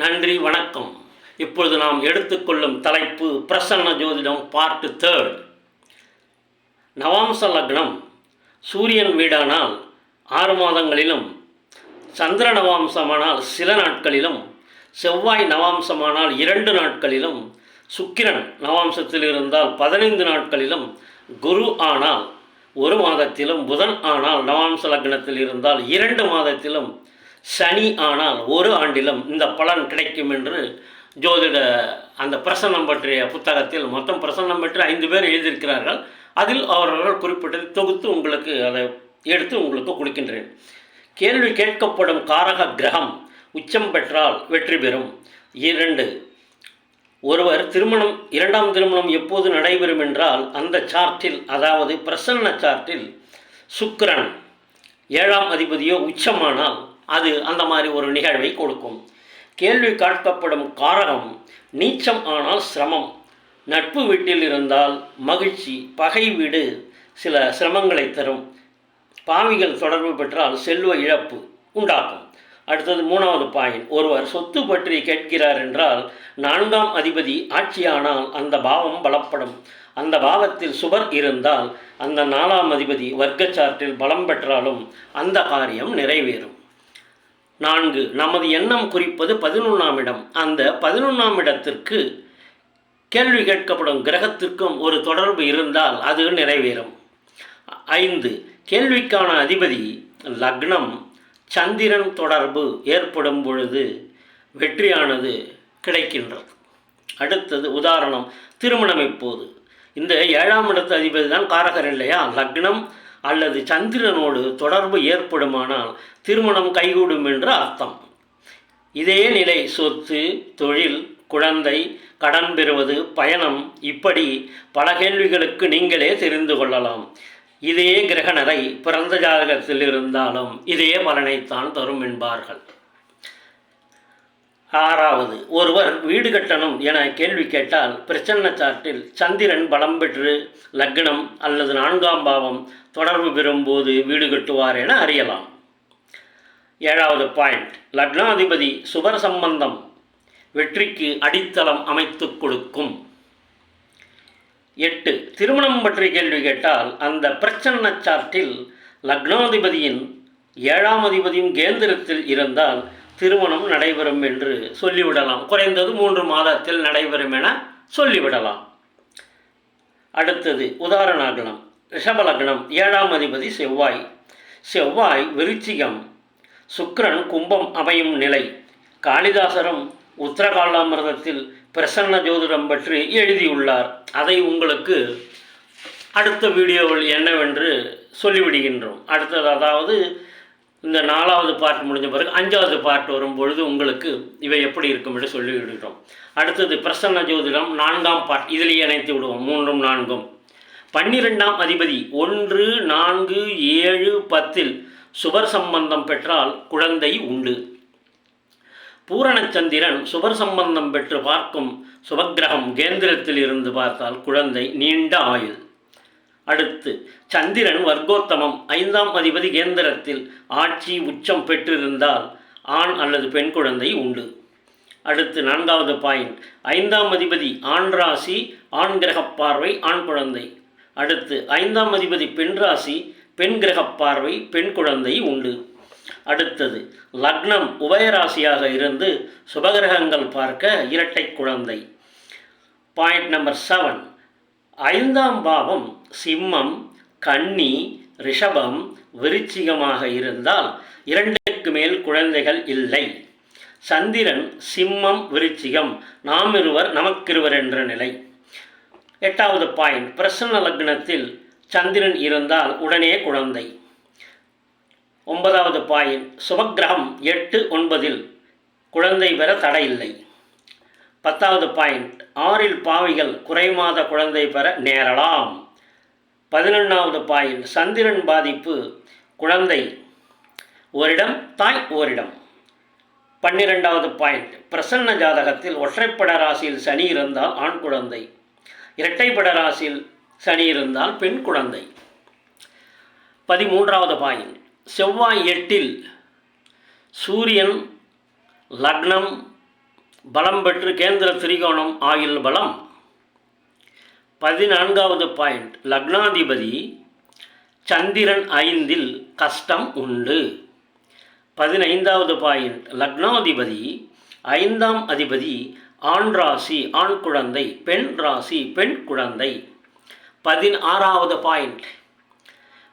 நன்றி வணக்கம். இப்பொழுது நாம் எடுத்துக்கொள்ளும் தலைப்பு பிரசன்ன ஜோதிடம் பார்ட் தேர்ட் நவாம்ச லக்னம். சூரியன் வீடானால் ஆறு மாதங்களிலும் சந்திர நவாம்சமானால் சில நாட்களிலும் செவ்வாய் நவாம்சமானால் இரண்டு நாட்களிலும் சுக்கிரன் நவாம்சத்தில் இருந்தால் பதினைந்து நாட்களிலும் குரு ஆனால் ஒரு மாதத்திலும் புதன் ஆனால் நவாம்ச லக்னத்தில் இருந்தால் இரண்டு மாதத்திலும் சனி ஆனால் ஒரு ஆண்டிலும் இந்த பலன் கிடைக்கும் என்று ஜோதிட அந்த பிரசன்னம் பற்றிய புத்தகத்தில் மொத்தம் பிரசன்னம் பற்றி ஐந்து பேர் எழுதியிருக்கிறார்கள். அதில் அவர்கள் குறிப்பிட்டதை தொகுத்து உங்களுக்கு அதை எடுத்து உங்களுக்கு கொடுக்கின்றேன். கேள்வி கேட்கப்படும் காரக கிரகம் உச்சம் பெற்றால் வெற்றி பெறும். இரண்டு ஒருவர் திருமணம் இரண்டாம் திருமணம் எப்போது நடைபெறும் என்றால் அந்த சார்ட்டில் அதாவது பிரசன்ன சார்ட்டில் சுக்கரன் ஏழாம் அதிபதியோ உச்சமானால் அது அந்த மாதிரி ஒரு நிகழ்வை கொடுக்கும். கேள்வி காட்டப்படும் காரகம் நீச்சம் ஆனால் சிரமம். நட்பு வீட்டில் இருந்தால் மகிழ்ச்சி பகை வீடு சில சிரமங்களை தரும். பாவிகள் தொடர்பு பெற்றால் செல்வ இழப்பு உண்டாக்கும். அடுத்தது மூணாவது பாயிண்ட் ஒருவர் சொத்து பற்றி கேட்கிறார் என்றால் நான்காம் அதிபதி ஆட்சியானால் அந்த பாவம் பலப்படும். அந்த பாவத்தில் சுவர் இருந்தால் அந்த நாலாம் அதிபதி வர்க்கச்சார்ட்டில் பலம் பெற்றாலும் அந்த காரியம் நிறைவேறும். நான்கு. நமது எண்ணம் குறிப்பது பதினொன்றாம் இடம். அந்த பதினொன்றாம் இடத்திற்கு கேள்வி கேட்கப்படும் கிரகத்திற்கும் ஒரு தொடர்பு இருந்தால் அது நிறைவேறும். ஐந்து. கேள்விக்கான அதிபதி லக்னம் சந்திரன் தொடர்பு ஏற்படும் பொழுது வெற்றியானது கிடைக்கின்றது. அடுத்தது உதாரணம் திருமணம் எப்போது இந்த ஏழாம் இடத்து அதிபதி தான் காரகர் இல்லையா? லக்னம் அல்லது சந்திரனோடு தொடர்பு ஏற்படுமானால் திருமணம் கைகூடும் என்று அர்த்தம். இதே நிலை சொத்து தொழில் குழந்தை கடன் பெறுவது பயணம் இப்படி பல கேள்விகளுக்கு நீங்களே தெரிந்து கொள்ளலாம். இதே கிரகணரை பிறந்த ஜாதகத்தில் இருந்தாலும் இதே பலனைத்தான் தரும் என்பார்கள். ஆறாவது ஒருவர் வீடு கட்டணும் என கேள்வி கேட்டால் பிரச்சன்ன சாட்டில் சந்திரன் பலம் பெற்று லக்னம் அல்லது நான்காம் பாவம் தொடர்பு பெறும்போது வீடு கட்டுவார் என அறியலாம். ஏழாவது பாயிண்ட் லக்னாதிபதி சுவர் சம்பந்தம் வெற்றிக்கு அடித்தளம் அமைத்து கொடுக்கும். எட்டு திருமணம் பற்றி கேள்வி கேட்டால் அந்த பிரச்சன்ன சார்ட்டில் லக்னாதிபதியின் ஏழாம் அதிபதியும் கேந்திரத்தில் இருந்தால் திருமணம் நடைபெறும் என்று சொல்லிவிடலாம். குறைந்தது மூன்று மாதத்தில் நடைபெறும் என சொல்லிவிடலாம். அடுத்தது உதாரணாகலம் ரிஷபலக்னம் ஏழாம் அதிபதி செவ்வாய். செவ்வாய் விருச்சிகம். சுக்கரன் கும்பம் அமையும் நிலை. காளிதாசரும் உத்தரகாலாமிரதத்தில் பிரசன்ன ஜோதிடம் பற்றி எழுதியுள்ளார். அதை உங்களுக்கு அடுத்த வீடியோவில் என்னவென்று சொல்லிவிடுகின்றோம். அடுத்தது அதாவது இந்த நாலாவது பார்ட் முடிஞ்ச பிறகு அஞ்சாவது பார்ட் வரும்பொழுது உங்களுக்கு இவை எப்படி இருக்கும் என்று சொல்லிவிடுகிறோம் அடுத்தது பிரசன்ன ஜோதிடம் நான்காம் பார்ட் இதிலேயே இணைத்து விடுவோம். மூன்றும் நான்கும். பன்னிரெண்டாம் அதிபதி ஒன்று நான்கு ஏழு பத்தில் சுபர் சம்பந்தம் பெற்றால் குழந்தை உண்டு. பூரணச்சந்திரன் சுபர் சம்பந்தம் பெற்று பார்க்கும் சுபக்கிரகம் கேந்திரத்தில் இருந்து பார்த்தால் குழந்தை நீண்ட ஆயுள். அடுத்து சந்திரன் வர்க்கோத்தமம் ஐந்தாம் அதிபதி கேந்திரத்தில் ஆட்சி உச்சம் பெற்றிருந்தால் ஆண் அல்லது பெண் குழந்தை உண்டு. அடுத்து நான்காவது பாயிண்ட். ஐந்தாம் அதிபதி ஆண் ராசி ஆண் கிரக பார்வை ஆண் குழந்தை. அடுத்து ஐந்தாம் அதிபதி பெண் ராசி பெண் கிரக பார்வை பெண் குழந்தை உண்டு. அடுத்தது லக்னம் உபயராசியாக இருந்து சுபகிரகங்கள் பார்க்க இரட்டை குழந்தை. Point number seven. ஐந்தாம் பாவம் சிம்மம் கன்னி ரிஷபம் விருச்சிகமாக இருந்தால் இரண்டுக்கு மேல் குழந்தைகள் இல்லை. சந்திரன் சிம்மம் விருச்சிகம் நாம் இருவர் நமக்கிருவர் என்ற நிலை. எட்டாவது பாயிண்ட். பிரசன்ன லக்னத்தில் சந்திரன் இருந்தால் உடனே குழந்தை. ஒன்பதாவது பாயிண்ட். சுபக்கிரகம் எட்டு ஒன்பதில் குழந்தை பெற தடையில்லை. பத்தாவது பாயிண்ட் ஆறில் பாவிகள் குறைமாத குழந்தை பெற நேரலாம். பதினொன்றாவது பாயிண்ட் சந்திரன் பாதிப்பு குழந்தை ஓரிடம் தாய் ஓரிடம். பன்னிரெண்டாவது பாயிண்ட் பிரசன்ன ஜாதகத்தில் ஒற்றைப்பட ராசியில் சனி இருந்தால் ஆண் குழந்தை. இரட்டைப்பட ராசியில் சனி இருந்தால் பெண் குழந்தை. பதிமூன்றாவது பாயிண்ட் செவ்வாய் எட்டில் சூரியன் லக்னம் பலம் பெற்று கேந்திர திரிகோணம் ஆயில் பலம். பதினான்காவது பாயிண்ட். லக்னாதிபதி சந்திரன் ஐந்தில் கஷ்டம் உண்டு. பதினைந்தாவது பாயிண்ட். லக்னாதிபதி ஐந்தாம் அதிபதி ஆண் ராசி ஆண் குழந்தை பெண் ராசி பெண் குழந்தை. பதினாறாவது பாயிண்ட்.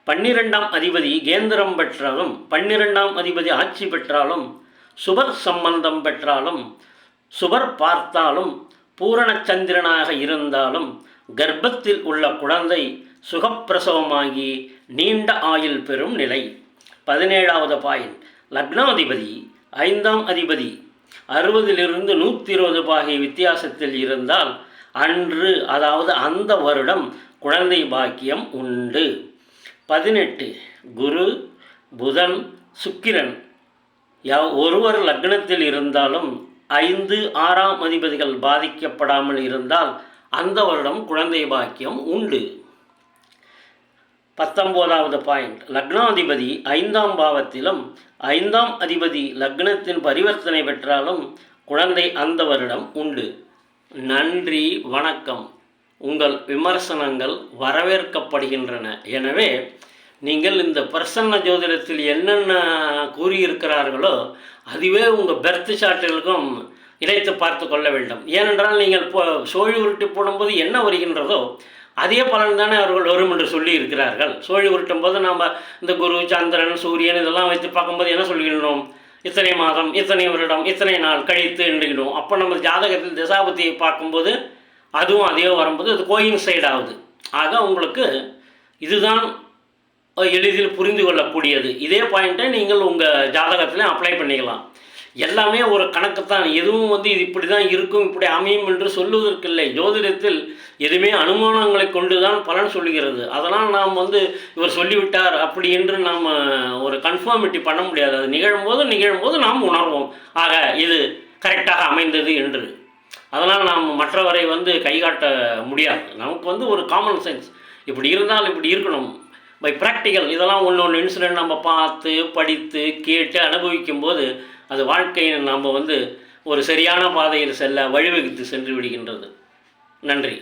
பன்னிரெண்டாம் அதிபதி கேந்திரம் பெற்றாலும் பன்னிரெண்டாம் அதிபதி ஆட்சி பெற்றாலும் சுபர் சம்பந்தம் பெற்றாலும் சுவர் பார்த்தாலும் பூரணச்சந்திரனாக இருந்தாலும் கர்ப்பத்தில் உள்ள குழந்தை சுகப்பிரசவமாகி நீண்ட ஆயுள் பெறும் நிலை. பதினேழாவது பாயிண்ட். லக்னாதிபதி ஐந்தாம் அதிபதி. அறுபதிலிருந்து நூற்றி இருபது பாகை வித்தியாசத்தில் இருந்தால் அன்று அதாவது அந்த வருடம் குழந்தை பாக்கியம் உண்டு. பதினெட்டு. குரு புதன் சுக்கிரன். யா- ஒருவர் லக்னத்தில் இருந்தாலும் ஐந்து ஆறாம் அதிபதிகள் பாதிக்கப்படாமல் இருந்தால் அந்த வருடம் குழந்தை பாக்கியம் உண்டு. பத்தொம்போதாவது பாயிண்ட் லக்னாதிபதி ஐந்தாம் பாவத்திலும் ஐந்தாம் அதிபதி லக்னத்தின் பரிவர்த்தனை பெற்றாலும் குழந்தை அந்த வருடம் உண்டு. நன்றி வணக்கம். உங்கள் விமர்சனங்கள் வரவேற்கப்படுகின்றன. எனவே நீங்கள் இந்த பிரசன்ன ஜோதிடத்தில் என்னென்ன கூறியிருக்கிறார்களோ அதுவே உங்கள் பெர்த் சாட்டுகளுக்கும் இணைத்து பார்த்து கொள்ள வேண்டும். ஏனென்றால் நீங்கள் இப்போ சோழி உருட்டி போடும்போது என்ன வருகின்றதோ அதே பலன் தானே அவர்கள் வரும் என்று சொல்லி இருக்கிறார்கள் சோழி உருட்டும் போது நாம் இந்த குரு சந்திரன் சூரியன் இதெல்லாம் வைத்து பார்க்கும்போது என்ன சொல்கின்றோம்? இத்தனை மாதம் இத்தனை வருடம் இத்தனை நாள் கழித்து எண்ணுகிறோம் அப்போ நம்ம ஜாதகத்தில் திசாபதியை பார்க்கும்போது அதுவும் அதே வரும்போது அது கோயின் சைடு ஆகுது. ஆக உங்களுக்கு இதுதான் எளிதில் புரிந்து கொள்ளக்கூடியது. இதே பாயிண்ட்டை நீங்கள் உங்கள் ஜாதகத்தில் அப்ளை பண்ணிக்கலாம். எல்லாமே ஒரு கணக்கு தான் எதுவும் வந்து இது இப்படி தான் இருக்கும் இப்படி அமையும் என்று சொல்லுவதற்கில்லை. ஜோதிடத்தில் எதுவுமே அனுமானங்களை கொண்டு தான் பலன் சொல்லுகிறது அதெல்லாம் நாம் வந்து இவர் சொல்லிவிட்டார் அப்படி என்று நாம் ஒரு கன்ஃபார்மிட்டி பண்ண முடியாது. அது நிகழும்போது நிகழும்போது நாம் உணர்வோம். ஆக இது கரெக்டாக அமைந்தது என்று. அதனால் நாம் மற்றவரை வந்து கைகாட்ட முடியாது. நமக்கு வந்து ஒரு காமன் சென்ஸ் இப்படி இருந்தால் இப்படி இருக்கணும். பை ப்ராக்டிக்கல் இதெல்லாம் ஒன்று ஒன்று இன்சிடென்ட் நம்ம பார்த்து படித்து கேட்டு அனுபவிக்கும் போது அது வாழ்க்கையை நாம் வந்து ஒரு சரியான பாதையில் செல்ல வழிவகுத்து சென்று விடுகின்றது. நன்றி.